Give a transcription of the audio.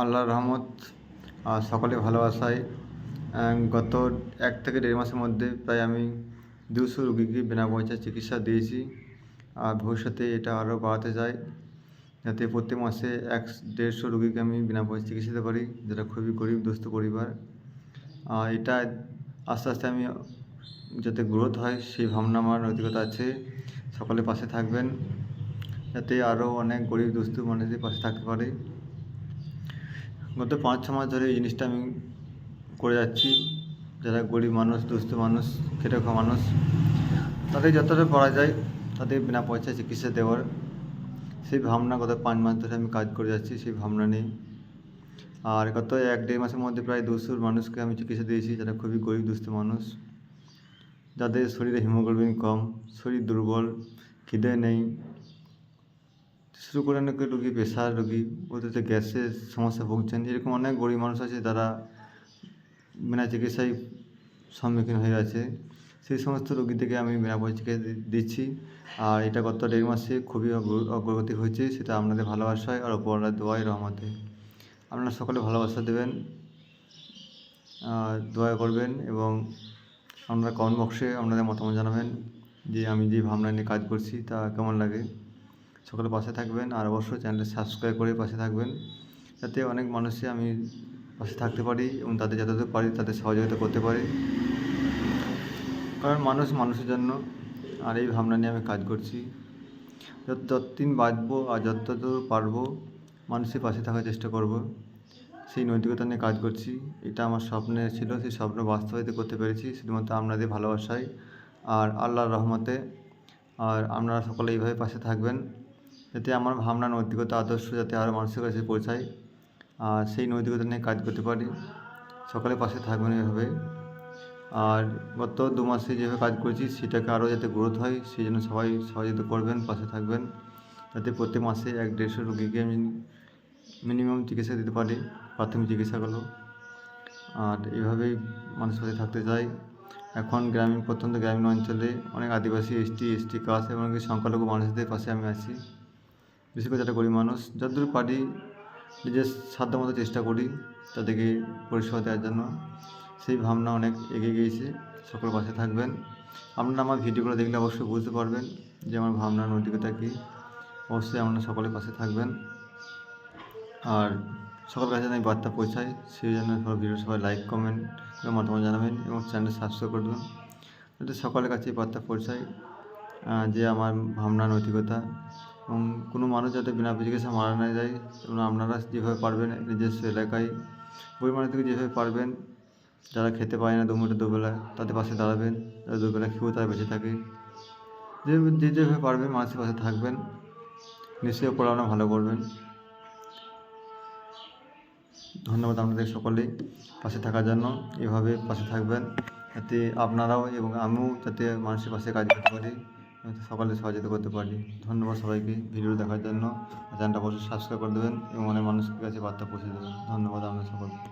আল্লাহর রহমত সকলে ভালোবাসায় গত এক থেকে দেড় মাসের মধ্যে প্রায় আমি দুশো রুগীকে বিনা পয়সায় চিকিৎসা দিয়েছি। আর ভবিষ্যতে এটা আরও বাড়াতে চাই, যাতে প্রত্যেক মাসে এক দেড়শো রুগীকে আমি বিনা পয়সায় চিকিৎসা দিতে পারি, যেটা খুবই গরিব দুস্থ পরিবার। আর এটা আস্তে আস্তে আমি যাতে গ্রোথ হয়, সেই ভাবনা আমার নৈতিকতা আছে। সকলে পাশে থাকবেন, যাতে আরও অনেক গরিব দুস্থ মানুষদের পাশে থাকতে পারে। গত পাঁচ ছ মাস ধরে এই জিনিসটা আমি করে যাচ্ছি। যারা গরিব মানুষ, দুস্থ মানুষ খেটে খাওয়া মানুষ, তাদের যতটা পারা যায়, তাদের বিনা পয়সায় চিকিৎসা দেওয়ার সেই ভাবনা গত পাঁচ মাস ধরে আমি কাজ করে যাচ্ছি, সেই ভাবনা নিয়ে। আর গত এক, দেড় মাসের মধ্যে প্রায় দুশো মানুষকে আমি চিকিৎসা দিয়েছি, যারা খুবই গরিব, দুস্থ মানুষ। যাদের শরীরে হিমোগ্লোবিন কম, শরীর দুর্বল, খিদে নেই করে অনেক রুগী প্রেশার রুগী ওদের গ্যাসের সমস্যা ভুগছেন, এরকম অনেক গরিব মানুষ আছে যারা বিনা চিকিৎসায় সম্মুখীন হয়ে আছে। সেই সমস্ত রোগীদেরকে আমি বিনা চিকিৎসা দিচ্ছি। আর এটা গত দেড় মাসে খুবই অগ্র- অগ্রগতি হয়েছে, সেটা আপনাদের ভালোবাসায় আর অপরাধ দোয়াই রহমতে। আপনারা সকলে ভালোবাসা দেবেন দোয়া করবেন এবং আপনারা কমেন্ট বক্সে আপনাদের মতামত জানাবেন যে আমি যে ভাবনা নিয়ে কাজ করছি তা কেমন লাগে। সকলে পাশে থাকবেন আর অবশ্যই চ্যানেলটা সাবস্ক্রাইব করে পাশে থাকবেন। যাতে অনেক মানুষই আমি পাশে থাকতে পারি এবং তাদের যতদূর পারি তাদের সহযোগিতা করতে পারি। কারণ মানুষ মানুষের জন্য, আর এই ভাবনা নিয়ে আমি কাজ করছি। যত যতদিন বাঁচবো আর যতদূর পারব, মানুষের পাশে থাকার চেষ্টা করব। সেই নৈতিকতা নিয়ে কাজ করছি। এটা আমার স্বপ্নে ছিল, সেই স্বপ্ন বাস্তবায়িত করতে পেরেছি, শুধুমাত্র আপনাদের ভালোবাসায়। আর আল্লাহর রহমতে, আর আপনারা সকলে এইভাবে পাশে থাকবেন। যাতে আমার ভাবনা, নৈতিকতা, আদর্শ যাতে আরও মানুষের কাছে পৌঁছায়, আর সেই নৈতিকতা নিয়ে কাজ করতে পারি। সকলে পাশে থাকবেন এভাবে। আর গত দু মাসে যেভাবে কাজ করেছি, সেটাকে আরও যাতে গ্রোথ হয়, সেই জন্য সবাই সহযোগিতা করবেন, পাশে থাকবেন। যাতে প্রত্যেক মাসে এক দেড়শো রুগীকে আমি মিনিমাম চিকিৎসা দিতে পারি, প্রাথমিক চিকিৎসাগুলো। আর এভাবেই মানুষের সাথে থাকতে চাই এখন গ্রামীণ, প্রত্যন্ত গ্রামীণ অঞ্চলে অনেক আদিবাসী, এসটি এসটি কাস্ট এবং সংখ্যালঘু মানুষদের পাশে আমি আছি। বিশেষ করে যারা গরিব মানুষ যতদূর পারি নিজের সাধ্য মতো চেষ্টা করি তাদেরকে পরিষেবা দেওয়ার জন্য। সেই ভাবনা অনেক এগিয়ে গিয়েছে সকল পাশে থাকবেন। আপনারা আমার ভিডিওগুলো দেখলে অবশ্যই বুঝতে পারবেন যে আমার ভাবনা নৈতিকতা কী। অবশ্যই আপনারা সকলের পাশে থাকবেন। আর সকল কাছে আমি বার্তা পৌঁছাই সেই জন্য সব ভিডিও সবাই লাইক কমেন্ট করে মতামত জানাবেন এবং চ্যানেল সাবস্ক্রাইব করে দেবেন। যাতে সকলের কাছে বার্তা আহ, যে আমার ভাবনা নৈতিকতা এবং কোনো মানুষ যাতে বিনা চিকিৎসা মারা না যায়, এবং আপনারা যেভাবে পারবেন নিজস্ব এলাকায়, গরিব মানুষদেরকে যেভাবে পারবেন, যারা খেতে পায় না দুমুঠো দুবেলা, তাদের পাশে দাঁড়াবেন, যারা দুবেলা খেয়েও তারা বেঁচে থাকে। যে যে যেভাবে পারবেন, মানুষের পাশে থাকবেন, নিশ্চয়ই পড়াশোনা ভালো করবেন। ধন্যবাদ আপনাদের সকলেই পাশে থাকার জন্য এভাবে পাশে থাকবেন, যাতে আপনারাও এবং আমিও যাতে মানুষের পাশে কাজ করতে পারি। যাতে সকলে সহযোগিতা করতে পারি। ধন্যবাদ সবাইকে। ভিডিও দেখার জন্য চ্যানেলটা অবশ্যই সাবস্ক্রাইব করে দেবেন এবং অনেক মানুষের কাছে বার্তা পৌঁছে দেবেন। ধন্যবাদ আপনাদের সকলকে।